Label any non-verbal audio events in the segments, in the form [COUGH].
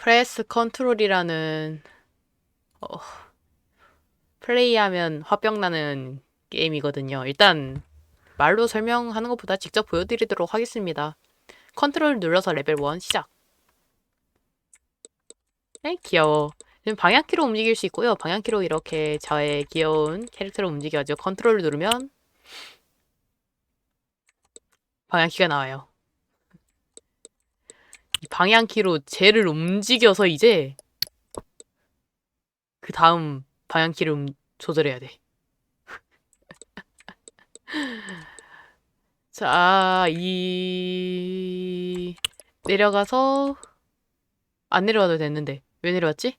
프레스 컨트롤이라는 어, 플레이하면 화병 나는 게임이거든요. 일단 말로 설명하는 것보다 직접 보여드리도록 하겠습니다. 컨트롤 눌러서 레벨 1 시작. 네, 귀여워. 지금 방향키로 움직일 수 있고요. 방향키로 이렇게 저의 귀여운 캐릭터를 움직여가지고 컨트롤을 누르면 방향키가 나와요. 이 방향키로 쟤를 움직여서 이제 그 다음 방향키를 움- 조절해야 돼. [LAUGHS] 자, 이 내려가서 안 내려가도 됐는데 왜 내려왔지?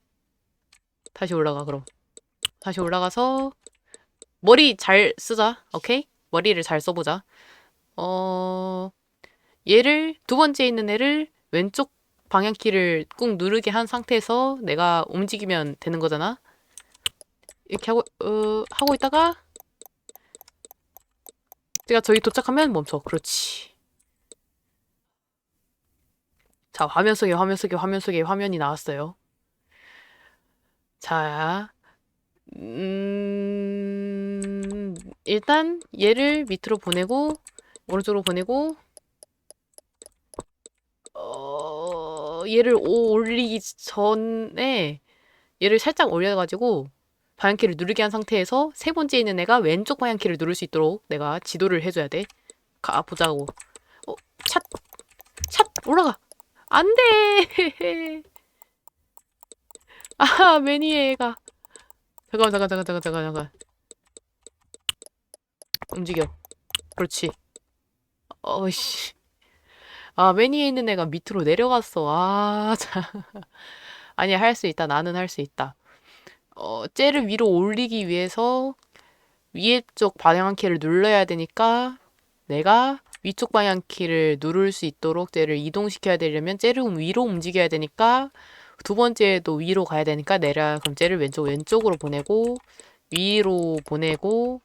다시 올라가 그럼. 다시 올라가서 머리 잘 쓰자. 오케이? 머리를 잘 써보자. 어, 얘를 두 번째 있는 애를 왼쪽 방향키를 꾹 누르게 한 상태에서 내가 움직이면 되는 거잖아. 이렇게 하고 어, 하고 있다가 제가 저기 도착하면 멈춰. 그렇지. 자, 화면 속에 화면 속에 화면 속에 화면이 나왔어요. 자, 음, 일단 얘를 밑으로 보내고 오른쪽으로 보내고 어, 얘를 오- 올리기 전에 얘를 살짝 올려가지고 방향키를 누르게 한 상태에서 세 번째 있는 애가 왼쪽 방향키를 누를 수 있도록 내가 지도를 해줘야 돼. 가 보자고. 어, 찻, 찻 올라가. 안 돼. [LAUGHS] 아, 매니에가. 잠깐만, 잠깐, 잠깐, 잠깐, 잠깐, 잠깐. 움직여. 그렇지. 어이씨. 아, 매니에 있는 애가 밑으로 내려갔어. 아, [LAUGHS] 참. 아니야, 할수 있다. 나는 할 수 있다. 어, 쟤를 위로 올리기 위해서 위에 쪽 방향키를 눌러야 되니까 내가 위쪽 방향키를 누를 수 있도록 쟤를 이동시켜야 되려면 쟤를 위로 움직여야 되니까 두 번째도 위로 가야 되니까 내려 그럼 쟤를 왼쪽 왼쪽으로 보내고 위로 보내고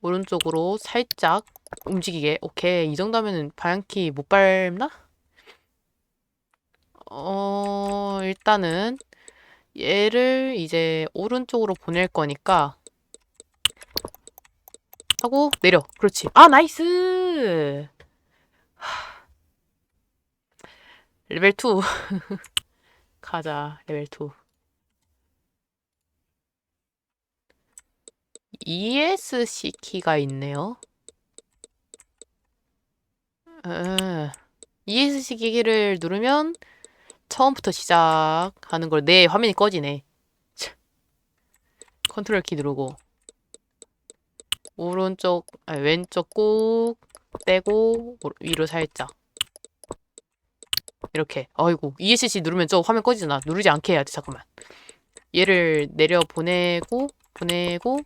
오른쪽으로 살짝 움직이게 오케이 이 정도면은 방향키 못 밟나? 어 일단은 얘를 이제 오른쪽으로 보낼 거니까 하고 내려. 그렇지. 아, 나이스. 하. 레벨 2. [LAUGHS] 가자. 레벨 2. ESC 키가 있네요. 에, ESC 키를 누르면 처음부터 시작하는 걸 내 화면이 꺼지네. 참. 컨트롤 키 누르고. 오른쪽 아니, 왼쪽 꾹 떼고 위로 살짝. 이렇게. 아이고 ESC 누르면 저 화면 꺼지잖아. 누르지 않게 해야 돼 잠깐만. 얘를 내려 보내고 보내고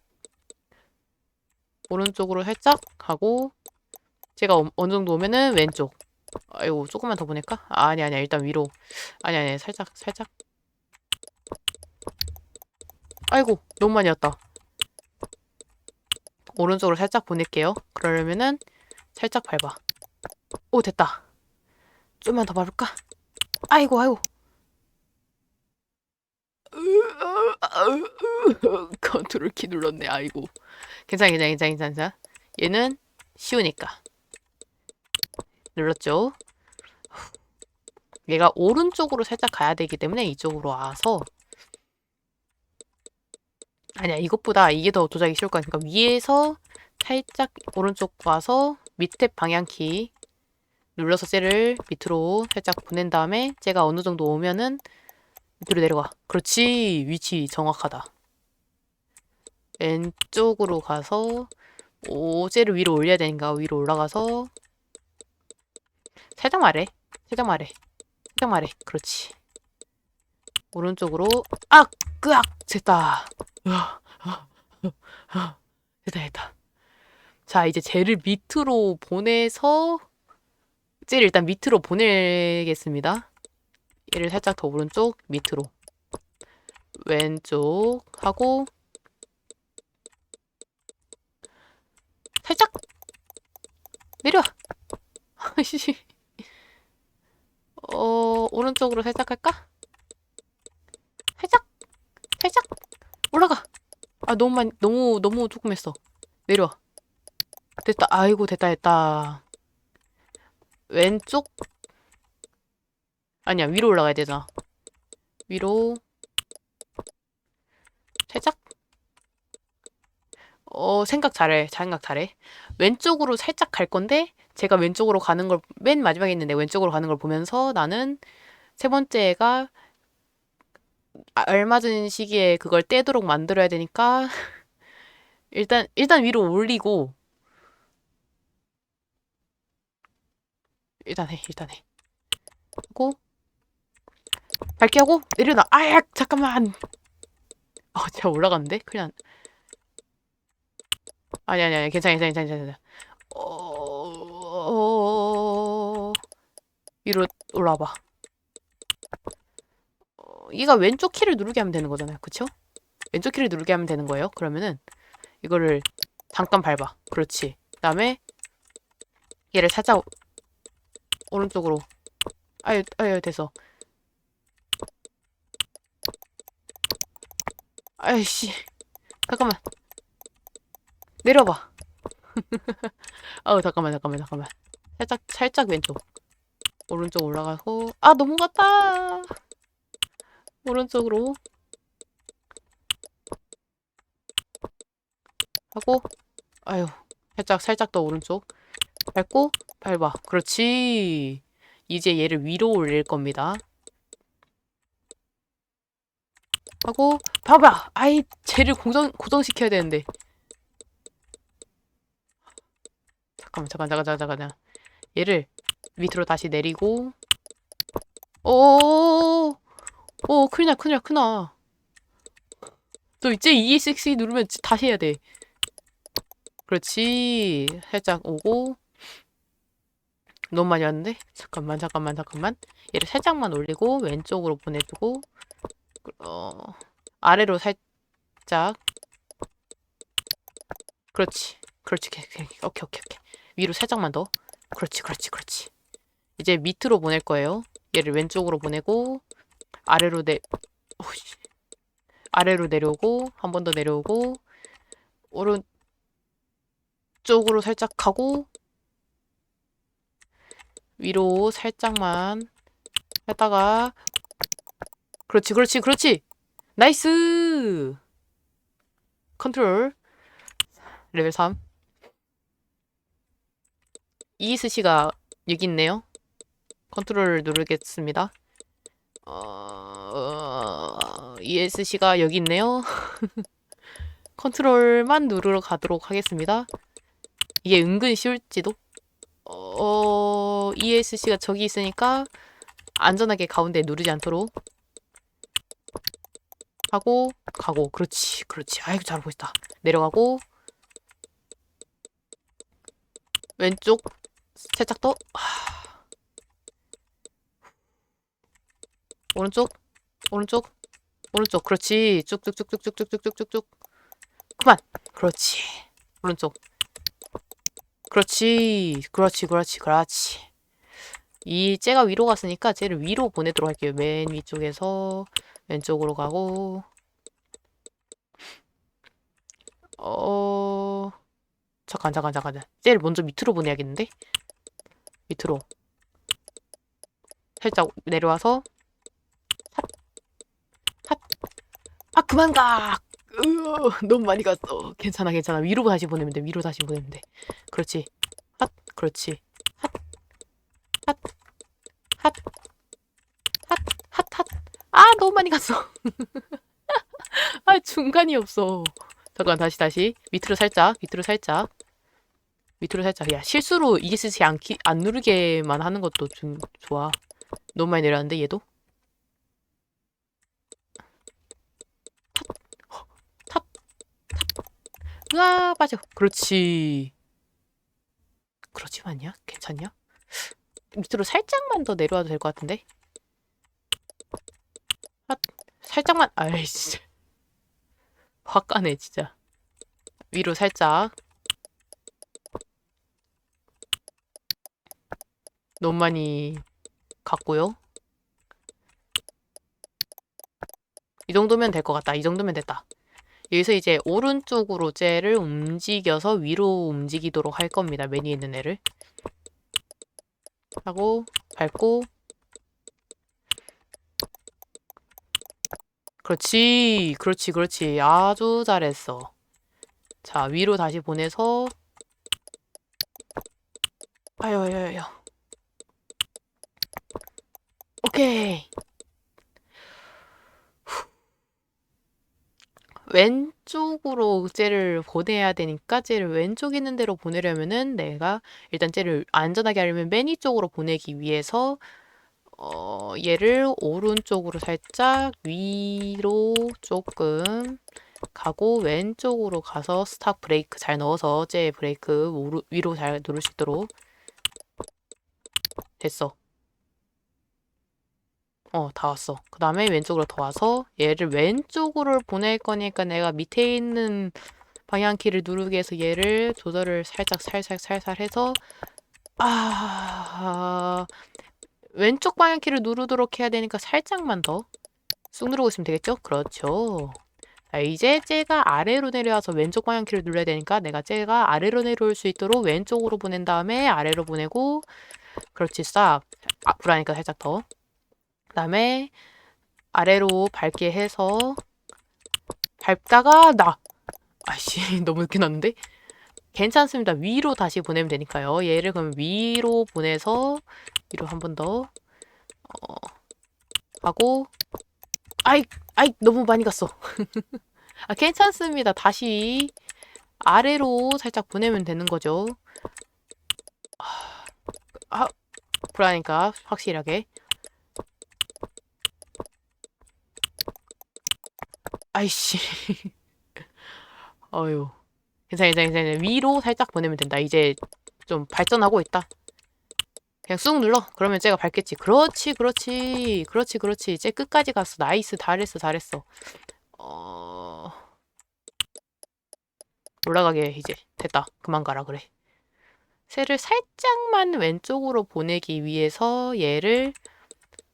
오른쪽으로 살짝 하고 제가 어- 어느 정도 오면은 왼쪽. 아이고 조금만 더 보낼까? 아, 아니 아니야. 일단 위로. 아니 아니 살짝 살짝. 아이고 너무 많이 왔다. 오른쪽으로 살짝 보낼게요. 그러려면은 살짝 밟아. 오 됐다. 좀만 더 밟을까? 아이고 아이고. 컨트롤 키 눌렀네. 아이고. 괜찮아 괜찮아 괜찮아 괜찮아. 얘는 쉬우니까 눌렀죠? 얘가 오른쪽으로 살짝 가야 되기 때문에 이쪽으로 와서. 아니야 이것보다 이게 더 조작이 쉬울 거니까 위에서 살짝 오른쪽 와서 밑에 방향키 눌러서 쟤를 밑으로 살짝 보낸 다음에 쟤가 어느 정도 오면은 밑으로 내려가 그렇지 위치 정확하다. 왼쪽으로 가서 오 쟤를 위로 올려야 되니까 위로 올라가서 살짝 말해 살짝 말해 살짝 말해 그렇지. 오른쪽으로 악! 끄악! 됐다. 으아, 아, 아, 됐다 됐다. 자 이제 쟤를 밑으로 보내서 쟤를 일단 밑으로 보내겠습니다. 얘를 살짝 더 오른쪽 밑으로. 왼쪽 하고 살짝 내려 [LAUGHS] 아이씨 어 오른쪽으로 살짝 갈까? 살짝 살짝 올라가. 아 너무 많이 너무 너무 조금 했어. 내려와. 됐다. 아이고 됐다 됐다. 왼쪽 아니야 위로 올라가야 되잖아. 위로 살짝 어 생각 잘해 생각 잘해 왼쪽으로 살짝 갈 건데 제가 왼쪽으로 가는 걸 맨 마지막에 있는데 왼쪽으로 가는 걸 보면서 나는 세 번째 애가 아- 알맞은 시기에 그걸 떼도록 만들어야 되니까 [LAUGHS] 일단 일단 위로 올리고 일단 해 일단 해. 하고 밝게 하고 내려놔. 아야 잠깐만. 어 제가 올라갔는데? 그냥 아니 아니 아니 괜찮아 괜찮아 괜찮아 괜찮아. 어... 위로 올라와봐. 어, 얘가 왼쪽 키를 누르게 하면 되는 거잖아요. 그쵸? 왼쪽 키를 누르게 하면 되는 거예요. 그러면은 이거를 잠깐 밟아. 그렇지. 그 다음에 얘를 살짝 오른쪽으로. 아유 아유 됐어. 아이씨. 잠깐만. 내려봐 [LAUGHS] 아우 잠깐만 잠깐만 잠깐만. 살짝 살짝 왼쪽. 오른쪽 올라가고. 아 넘어갔다! 오른쪽으로. 하고 아유 살짝 살짝 더 오른쪽. 밟고 밟아. 그렇지. 이제 얘를 위로 올릴 겁니다. 하고 봐봐! 아이 쟤를 고정 고정시켜야 되는데 잠깐만 잠깐 잠깐 잠깐 잠깐. 얘를 밑으로 다시 내리고. 오오 큰일나 큰일나 큰일나. 저 이제 ESC 누르면 지- 다시 해야 돼. 그렇지. 살짝 오고. 너무 많이 왔는데? 잠깐만 잠깐만 잠깐만. 얘를 살짝만 올리고 왼쪽으로 보내주고. 어 아래로 살짝. 그렇지. 그렇지. 오케이 오케이 오케이. 위로 살짝만 더. 그렇지 그렇지 그렇지. 이제 밑으로 보낼 거예요. 얘를 왼쪽으로 보내고 아래로 내 오씨. 아래로 내려오고 한 번 더 내려오고 오른쪽으로 살짝 가고 위로 살짝만 했다가 그렇지 그렇지 그렇지. 나이스! 컨트롤. 레벨 3 ESC가 여기 있네요. 컨트롤을 누르겠습니다. 어... ESC가 여기 있네요. [LAUGHS] 컨트롤만 누르러 가도록 하겠습니다. 이게 은근 쉬울지도? 어... ESC가 저기 있으니까 안전하게 가운데 누르지 않도록 하고 가고. 그렇지 그렇지. 아이고 잘하고 있다. 내려가고. 왼쪽 살짝 더. 하. 오른쪽 오른쪽 오른쪽. 그렇지. 쭉쭉쭉쭉쭉쭉쭉쭉쭉. 그만. 그렇지. 오른쪽. 그렇지. 그렇지 그렇지 그렇지. 이 쟤가 위로 갔으니까 쟤를 위로 보내도록 할게요. 맨 위쪽에서 왼쪽으로 가고. 어 잠깐 잠깐 잠깐. 쟤를 먼저 밑으로 보내야겠는데 밑으로. 살짝 내려와서 핫핫아 그만 가! 으, 너무 많이 갔어. 괜찮아 괜찮아. 위로 다시 보내면 돼. 위로 다시 보내면 돼. 그렇지. 핫 그렇지. 핫 핫 핫 핫 핫핫핫아 너무 많이 갔어. [LAUGHS] 아 중간이 없어. 잠깐 다시 다시. 밑으로 살짝 밑으로 살짝 밑으로 살짝. 야 실수로 ESC 안, 키, 안 누르게만 하는 것도 좀 좋아. 너무 많이 내려왔는데 얘도? 탑, 탑, 탑. 으아 빠져. 그렇지. 그렇지만요 괜찮냐? 밑으로 살짝만 더 내려와도 될 것 같은데? 아, 살짝만. 아이 진짜. 확 가네 진짜. 위로 살짝 너무 많이 갔고요 이 정도면 될 것 같다. 이 정도면 됐다. 여기서 이제 오른쪽으로 쟤를 움직여서 위로 움직이도록 할 겁니다. 메뉴에 있는 애를. 하고 밟고 그렇지 그렇지 그렇지 아주 잘했어 자 위로 다시 보내서 아유 아유 아유 후. 왼쪽으로 쟤를 보내야 되니까 쟤를 왼쪽 있는 데로 보내려면은 내가 일단 쟤를 안전하게 하려면 매니 쪽으로 보내기 위해서 어, 얘를 오른쪽으로 살짝 위로 조금 가고 왼쪽으로 가서 스탑 브레이크 잘 넣어서 제 브레이크 위로 잘 누를 수 있도록 됐어. 어, 다 왔어. 그 다음에 왼쪽으로 더 와서 얘를 왼쪽으로 보낼 거니까 내가 밑에 있는 방향키를 누르게 해서 얘를 조절을 살짝 살살 살살 해서 아 왼쪽 방향키를 누르도록 해야 되니까 살짝만 더 쑥 누르고 있으면 되겠죠? 그렇죠. 자, 이제 쟤가 아래로 내려와서 왼쪽 방향키를 눌러야 되니까 내가 쟤가 아래로 내려올 수 있도록 왼쪽으로 보낸 다음에 아래로 보내고 그렇지 싹 앞으로 하니까 살짝 더 그다음에 아래로 밟게 해서 밟다가 나. 아씨 [LAUGHS] 너무 늦게 났는데? 괜찮습니다. 위로 다시 보내면 되니까요. 얘를 그럼 위로 보내서 위로 한 번 더 어, 하고. 아이 아이 너무 많이 갔어. [LAUGHS] 아 괜찮습니다. 다시 아래로 살짝 보내면 되는 거죠. 아, 아 그러니까 확실하게 아이씨. [LAUGHS] 어휴. 괜찮아, 괜찮아, 괜찮아. 위로 살짝 보내면 된다. 이제 좀 발전하고 있다. 그냥 쑥 눌러. 그러면 쟤가 밟겠지. 그렇지, 그렇지. 그렇지, 그렇지. 쟤 끝까지 갔어. 나이스. 잘했어, 잘했어. 어... 올라가게 이제 됐다. 그만 가라 그래. 새를 살짝만 왼쪽으로 보내기 위해서 얘를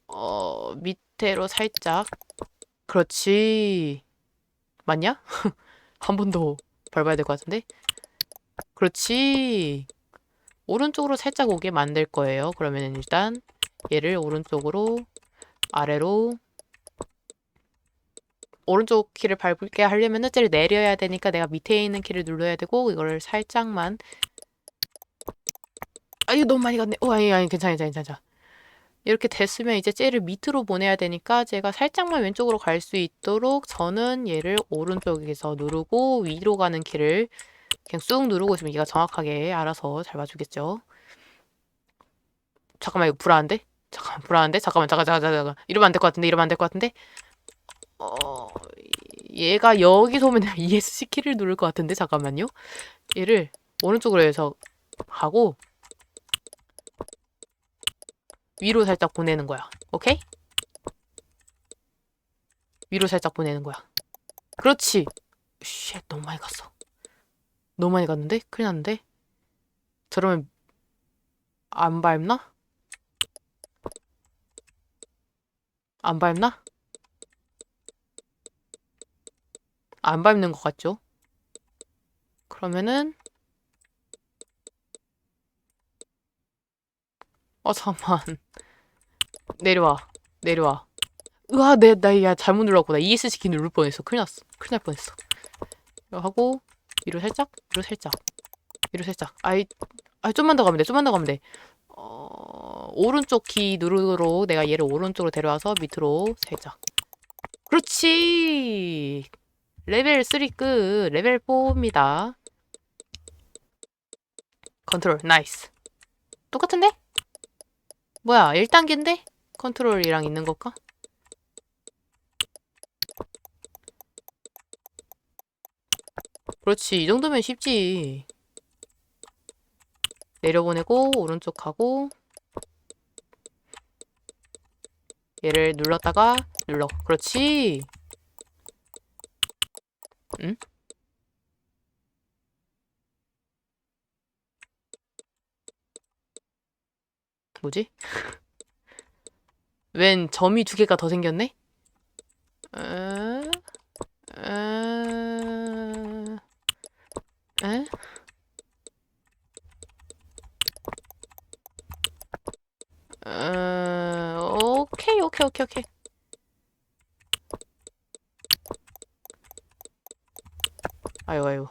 어 밑으로 살짝 그렇지. 맞냐? [LAUGHS] 한 번 더 밟아야 될 것 같은데? 그렇지. 오른쪽으로 살짝 오게 만들 거예요. 그러면 일단 얘를 오른쪽으로 아래로 오른쪽 키를 밟게 하려면 쟤를 내려야 되니까 내가 밑에 있는 키를 눌러야 되고 이거를 살짝만 아 이거 너무 많이 갔네. 어 아니 아니 괜찮아 괜찮아 괜찮아. 이렇게 됐으면 이제 쟤를 밑으로 보내야 되니까 제가 살짝만 왼쪽으로 갈 수 있도록 저는 얘를 오른쪽에서 누르고 위로 가는 키를 그냥 쑥 누르고 있으면 얘가 정확하게 알아서 잘 봐주겠죠. 잠깐만 이거 불안한데? 잠깐만 불안한데? 잠깐만 잠깐 잠깐 잠깐 이러면 안 될 것 같은데 이러면 안 될 것 같은데 어 얘가 여기서 오면 [LAUGHS] ESC 키를 누를 것 같은데 잠깐만요 얘를 오른쪽으로 해서 하고 위로 살짝 보내는 거야. 오케이? 위로 살짝 보내는 거야. 그렇지. 쉣, 너무 많이 갔어. 너무 많이 갔는데? 큰일 났는데? 저러면 안 밟나? 안 밟나? 안 밟는 것 같죠? 그러면은 어 잠만. 내려와. 내려와. 으아 내 나야 잘못 눌렀구나. ESC 누를 뻔했어. 큰일 났어. 큰일 날 뻔했어. 이거 하고 위로 살짝 위로 살짝 위로 살짝. 아이 아 좀만 더 가면 돼. 좀만 더 가면 돼. 어, 오른쪽 키 누르도록 내가 얘를 오른쪽으로 데려와서 밑으로 살짝. 그렇지! 레벨 3 끝. 레벨 4입니다. 컨트롤. 나이스. 똑같은데? 뭐야 1단계인데? 컨트롤이랑 있는 걸까? 그렇지 이 정도면 쉽지 내려보내고 오른쪽 하고 얘를 눌렀다가 눌러 그렇지 응? 뭐지? 웬 점이 두 개가 더 생겼네? 에? 에? 에? 에... 오케이 오케이 오케이 오케이 아유 아유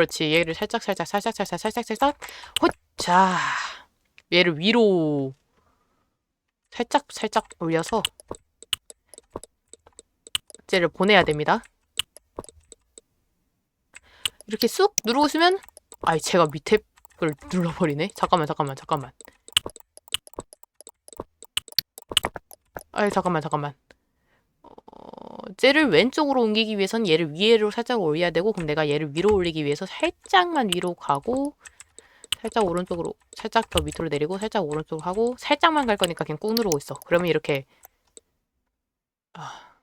그렇지. 얘를 살짝, 살짝, 살짝, 살짝, 살짝, 살짝. 헛! 자. 얘를 위로 살짝, 살짝 올려서 쟤를 보내야 됩니다. 이렇게 쑥 누르고 있으면 아이 제가 밑에 걸 눌러버리네. 잠깐만, 잠깐만, 잠깐만. 아이 잠깐만, 잠깐만. 어, 쟤를 왼쪽으로 옮기기 위해선 얘를 위로 살짝 올려야 되고 그럼 내가 얘를 위로 올리기 위해서 살짝만 위로 가고 살짝 오른쪽으로 살짝 더 밑으로 내리고 살짝 오른쪽으로 하고 살짝만 갈 거니까 그냥 꾹 누르고 있어. 그러면 이렇게 아,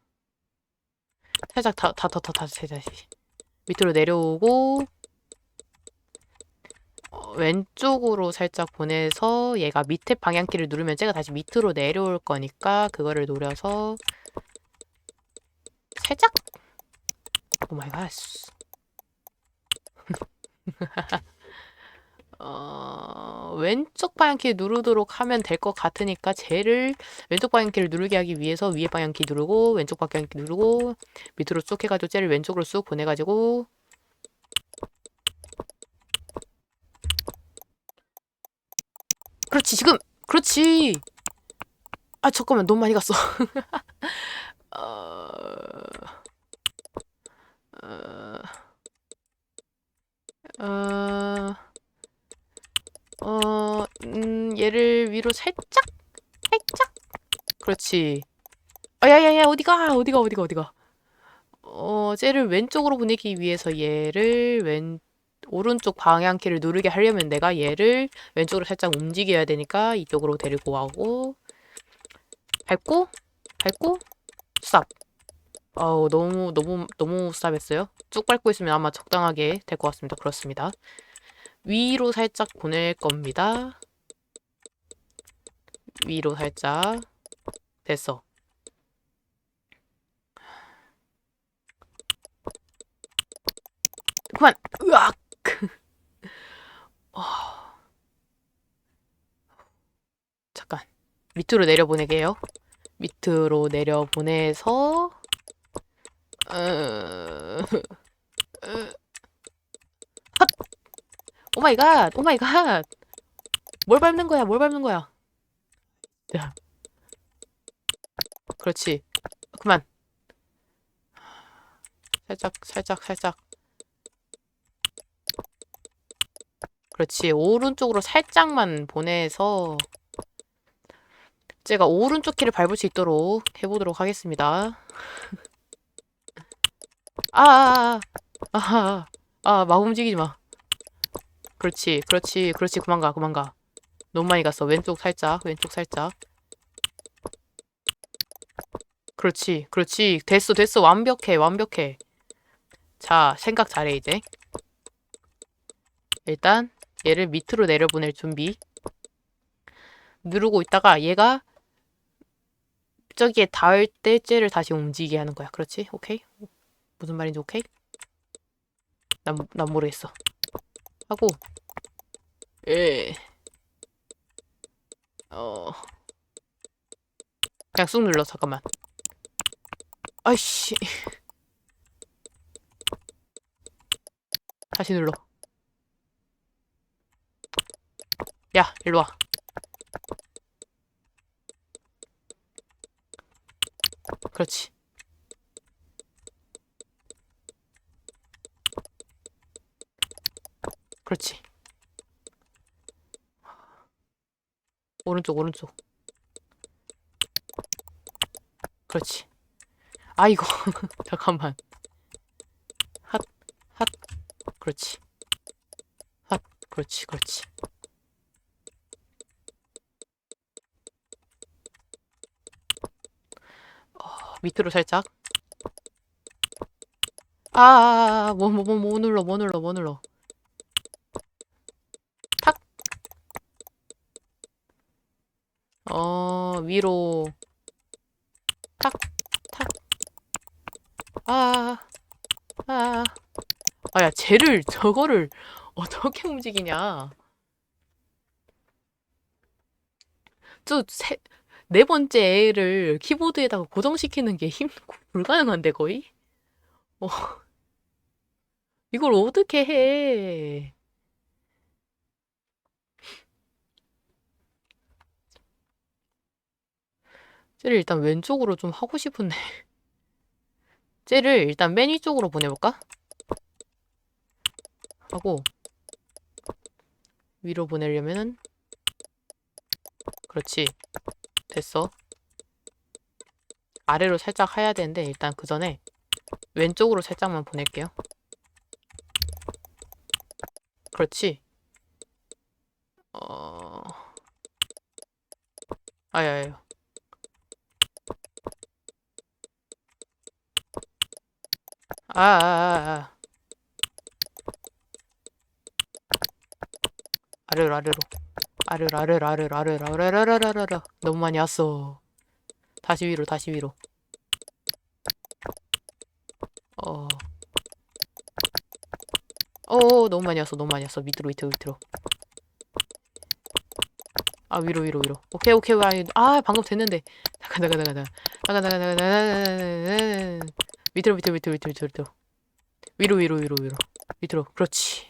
살짝 다 다 더 더 다시 다시 밑으로 내려오고 어, 왼쪽으로 살짝 보내서 얘가 밑에 방향키를 누르면 쟤가 다시 밑으로 내려올 거니까 그거를 노려서 살짝? 오 마이 갓. [LAUGHS] 어, 왼쪽 방향키 누르도록 하면 될 것 같으니까 쟤를 왼쪽 방향키를 누르게 하기 위해서 위에 방향키 누르고 왼쪽 방향키 누르고 밑으로 쑥 해가지고 쟤를 왼쪽으로 쑥 보내가지고 그렇지 지금! 그렇지! 아 잠깐만 너무 많이 갔어 [LAUGHS] 어... 어... 어... 어... 음, 얘를 위로 살짝 살짝? 그렇지. 아 야 야 야 어디가? 어디가 어디가 어디가? 어 쟤를 왼쪽으로 보내기 위해서 얘를 왼 오른쪽 방향키를 누르게 하려면 내가 얘를 왼쪽으로 살짝 움직여야 되니까 이쪽으로 데리고 가고. 밟고 밟고 스탑 어우 너무 너무 너무 스탑했어요? 쭉 밟고 있으면 아마 적당하게 될 것 같습니다. 그렇습니다. 위로 살짝 보낼 겁니다. 위로 살짝. 됐어. 그만! 으악! [LAUGHS] 어... 잠깐. 밑으로 내려보내게요 밑으로 내려 보내서 어... 헛! 오마이 갓! 오 마이 갓! 뭘 밟는 거야? 뭘 밟는 거야? 자 그렇지. 그만. 살짝 살짝 살짝. 그렇지. 오른쪽으로 살짝만 보내서 제가 오른쪽 키를 밟을 수 있도록 해보도록 하겠습니다. 아, 아, 아, 아, 아, 막 움직이지 마. 그렇지, 그렇지, 그렇지. 그만 가, 그만 가. 너무 많이 갔어. 왼쪽 살짝, 왼쪽 살짝. 그렇지, 그렇지. 됐어, 됐어. 완벽해, 완벽해. 자, 생각 잘해, 이제. 일단 얘를 밑으로 내려보낼 준비. 누르고 있다가 얘가 저기에 닿을 때 쟤를 다시 움직이게 하는 거야. 그렇지? 오케이? 무슨 말인지 오케이? 난, 난 모르겠어. 하고 예. 어. 그냥 쑥 눌러. 잠깐만. 아이씨. 다시 눌러. 야, 일로 와. 그렇지. 그렇지. 오른쪽, 오른쪽. 그렇지. 아이고, [LAUGHS] 잠깐만. 핫, 핫. 그렇지. 핫, 그렇지, 그렇지. 밑으로 살짝. 아, 아, 아, 뭐, 뭐, 뭐, 뭐 눌러, 뭐 눌러, 뭐 눌러. 탁. 어, 위로. 탁, 탁. 아, 아. 아, 야, 쟤를, [LAUGHS] 저거를 어떻게 움직이냐. 저 세, 네 번째 애를 키보드에다가 고정시키는 게 힘, [LAUGHS] 불가능한데, 거의? 어, 이걸 어떻게 해? 쟤를 일단 왼쪽으로 좀 하고 싶은데. 쟤를 일단 맨 위쪽으로 보내볼까? 하고, 위로 보내려면은, 그렇지. 됐어. 아래로 살짝 하야 되는데, 일단 그 전에 왼쪽으로 살짝만 보낼게요. 그렇지. 어, 아야야. 아, 아, 아, 아. 아래로, 아래로. 아래로, 아래로, 아래로, 아래로, 아래로, 아래로. 너무 많이 왔어. 다시 위로, 다시 위로. 어. 어, 너무 많이 왔어, 너무 많이 왔어. 밑으로, 밑으로, 밑으로. 아, 위로, 위로, 위로. 오케이, 오케이. 아, 방금 됐는데. 잠깐, 잠깐, 잠깐, 잠깐, 잠깐, 잠깐, 잠깐, 밑으로, 밑으로, 밑으로, 밑으로, 밑으로, 밑으로. 위로, 위로, 위로, 위로. 밑으로. 그렇지.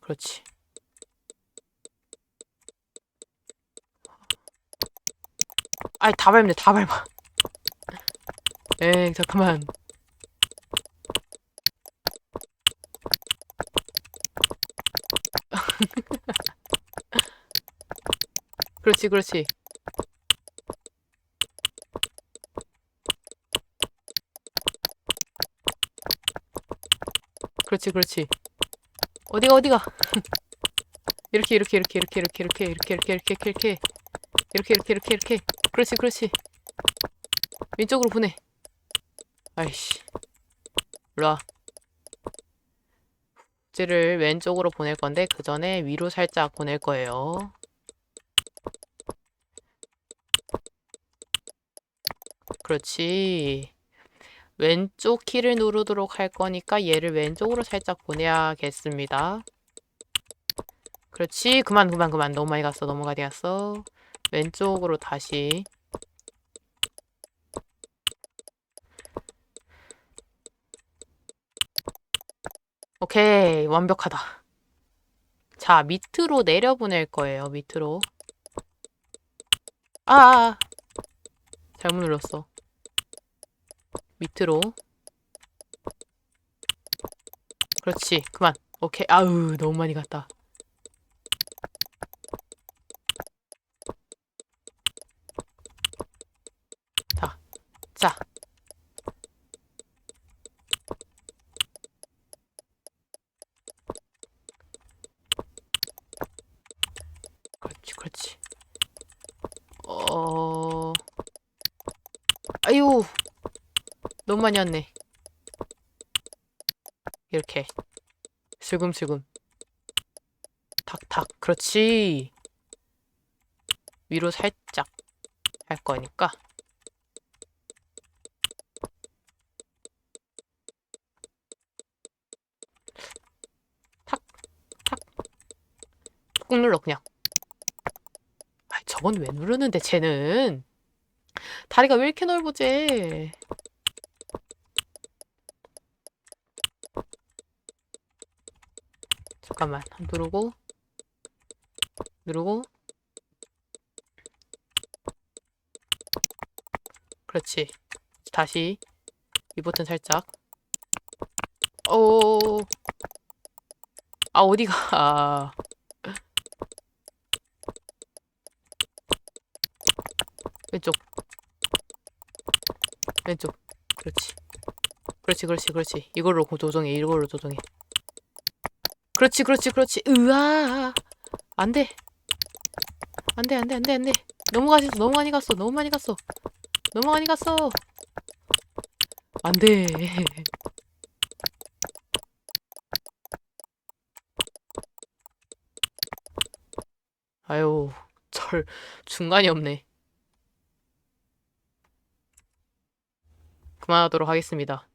그렇지. 아이, 다 밟네, 다 밟아. 에이, 잠깐만. 그렇지, 그렇지. 그렇지, 그렇지. 어디가, 어디가. 이렇게, 이렇게, 이렇게, 이렇게, 이렇게, 이렇게, 이렇게, 이렇게, 이렇게, 이렇게, 이렇게, 이렇게, 이렇게, 이렇게. 그렇지, 그렇지. 왼쪽으로 보내. 아이씨. 일로와. 쟤를 왼쪽으로 보낼 건데, 그 전에 위로 살짝 보낼 거예요. 그렇지. 왼쪽 키를 누르도록 할 거니까 얘를 왼쪽으로 살짝 보내야겠습니다. 그렇지. 그만, 그만, 그만. 너무 많이 갔어. 너무 많이 갔어. 왼쪽으로 다시. 오케이. 완벽하다. 자, 밑으로 내려보낼 거예요. 밑으로. 아, 아, 아. 잘못 눌렀어. 밑으로. 그렇지. 그만. 오케이. 아우, 너무 많이 갔다. 자, 자. 그렇지, 그렇지. 어, 아유, 너무 많이 왔네. 이렇게. 슬금슬금. 탁탁. 그렇지. 위로 살짝 할 거니까. 꾹 눌러, 그냥. 아, 저건 왜 누르는데, 쟤는. 다리가 왜 이렇게 넓어지? 잠깐만. 누르고, 누르고. 그렇지. 다시 이 버튼 살짝. 오. 아, 어디가? 왼쪽. 왼쪽. 그렇지. 그렇지, 그렇지, 그렇지. 이걸로 고- 조정해. 이걸로 조정해. 그렇지, 그렇지, 그렇지. 으아. 안 돼. 안 돼, 안 돼, 안 돼, 안 돼. 너무 가셨어. 너무 많이 갔어. 너무 많이 갔어. 너무 많이 갔어. 안 돼. [LAUGHS] 아유, 절 중간이 없네. 그만하도록 하겠습니다.